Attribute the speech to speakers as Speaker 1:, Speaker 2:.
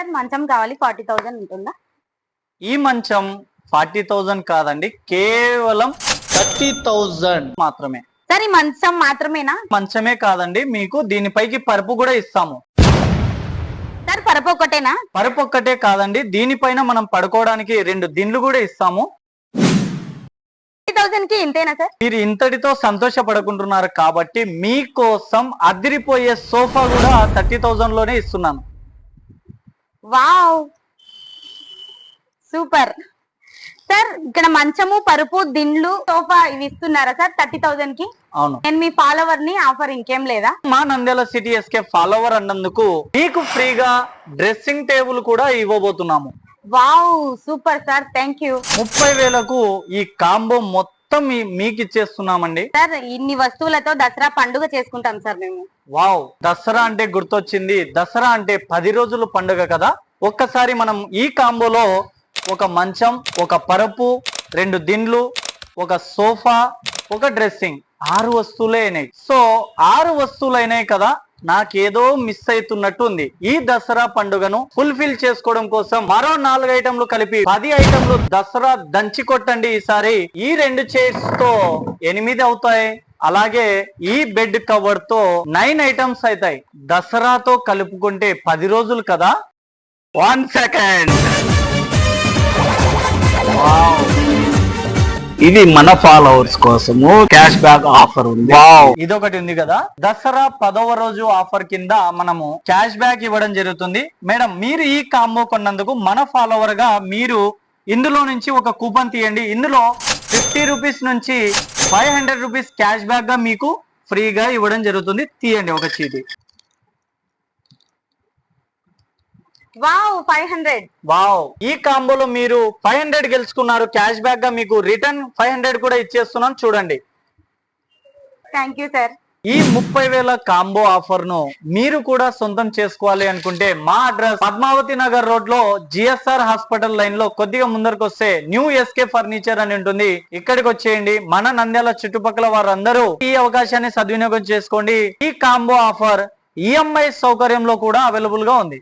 Speaker 1: Sir మంచం కావాలి forty thousand ఉంటుందా?
Speaker 2: ఈ మంచం ఫార్టీ థౌజండ్ కాదండి కేవలం
Speaker 3: థర్టీ థౌజండ్
Speaker 2: మాత్రమే.
Speaker 1: సార్ ఈ మంచం మాత్రమేనా?
Speaker 2: మంచమే కాదండి మీకు దీనిపైకి పరుపు కూడా ఇస్తాము.
Speaker 1: సార్ పరపు ఒకటేనా
Speaker 2: పరుపు ఒక్కటే కాదండి దీనిపైన మనం పడుకోవడానికి రెండు దిండ్లు కూడా ఇస్తాము.
Speaker 1: థౌసండ్కి ఇంతేనా సార్?
Speaker 2: మీరు ఇంతటితో సంతోషపడుకుంటున్నారు కాబట్టి మీకోసం అదిరిపోయే సోఫా కూడా థర్టీ థౌజండ్లోనే ఇస్తున్నాను.
Speaker 1: వావ్! సూపర్. సార్ ఇక్కడ మంచము పరుపు దిండ్లు సోఫా ఇవి ఇస్తున్నారా సార్? థర్టీ థౌసండ్కి?
Speaker 2: అవును.
Speaker 1: నేను మీ ఫాలోవర్ని ఆఫర్ ఇంకేం లేదా?
Speaker 2: మా నంద్యాల సిటీ ఎస్కే ఫాలోవర్ అన్నందుకు మీకు ఫ్రీగా డ్రెస్సింగ్ టేబుల్ కూడా ఇవ్వబోతున్నాము.
Speaker 1: Wow! Super sir thank you.
Speaker 2: ముప్పై వేలకు ఈ కాంబో మొత్తం మీ- మీకు ఇచ్చేస్తున్నామండి
Speaker 1: సార్ ఇన్ని వస్తువులతో దసరా పండుగ చేసుకుంటాం సార్ మేము.
Speaker 2: వావ్ దసరా అంటే గుర్తొచ్చింది. దసరా అంటే పది రోజులు పండుగ కదా? ఒక్కసారి మనం ఈ కాంబోలో ఒక మంచం ఒక పరపు రెండు దిండ్లు ఒక సోఫా ఒక డ్రెస్సింగ్. ఆరు వస్తువులే అయినాయి. సో ఆరు వస్తువులు అయినాయి కదా? నాకేదో మిస్ అవుతున్నట్టు ఉంది ఈ దసరా పండుగను ఫుల్ఫిల్ చేసుకోవడం కోసం మరో నాలుగు ఐటమ్లు కలిపి పది ఐటమ్లు దసరా దంచి కొట్టండి ఈసారి. ఈ రెండు చైర్స్తో ఎనిమిది అవుతాయి. అలాగే ఈ బెడ్ కవర్తో నైన్ ఐటమ్స్ అవుతాయి దసరాతో కలుపుకుంటే పది రోజులు కదా? వన్ సెకండ్
Speaker 3: ఇది మన ఫాలోవర్స్ కోసము క్యాష్ బ్యాక్ ఆఫర్ ఉంది.
Speaker 2: ఇదొకటి ఉంది కదా. దసరా పదవ రోజు ఆఫర్ కింద మనము క్యాష్ బ్యాక్ ఇవ్వడం జరుగుతుంది. మేడం మీరు ఈ కాంబో కొన్నందుకు మన ఫాలోవర్గా మీరు ఇందులో నుంచి ఒక కూపన్ తీయండి. ఇందులో ఫిఫ్టీ రూపీస్ నుంచి ఫైవ్ హండ్రెడ్ రూపీస్ క్యాష్ బ్యాక్గా మీకు ఫ్రీగా ఇవ్వడం జరుగుతుంది. తీయండి ఒక చీటి.
Speaker 1: Wow five hundred
Speaker 2: wow. ఈ కాంబోలో మీరు ఫైవ్ హండ్రెడ్ గెలుచుకున్నారు. క్యాష్ బ్యాక్గా మీకు రిటర్న్ ఫైవ్ హండ్రెడ్ కూడా ఇచ్చేస్తున్నాం చూడండి.
Speaker 1: థ్యాంక్ యూ సార్
Speaker 2: ఈ ముప్పై వేల కాంబో ఆఫర్ను మీరు కూడా సొంతం చేసుకోవాలి అనుకుంటే మా అడ్రస్ పద్మావతి నగర్ రోడ్లో జిఎస్ఆర్ హాస్పిటల్ లైన్లో కొద్దిగా ముందరకు వస్తే న్యూ ఎస్కే ఫర్నిచర్ అని ఉంటుంది. ఇక్కడికి వచ్చేయండి. మన నంద్యాల చుట్టుపక్కల వారందరూ ఈ అవకాశాన్ని సద్వినియోగం చేసుకోండి. ఈ కాంబో ఆఫర్ ఈఎంఐ సౌకర్యంలో కూడా అవైలబుల్గా ఉంది.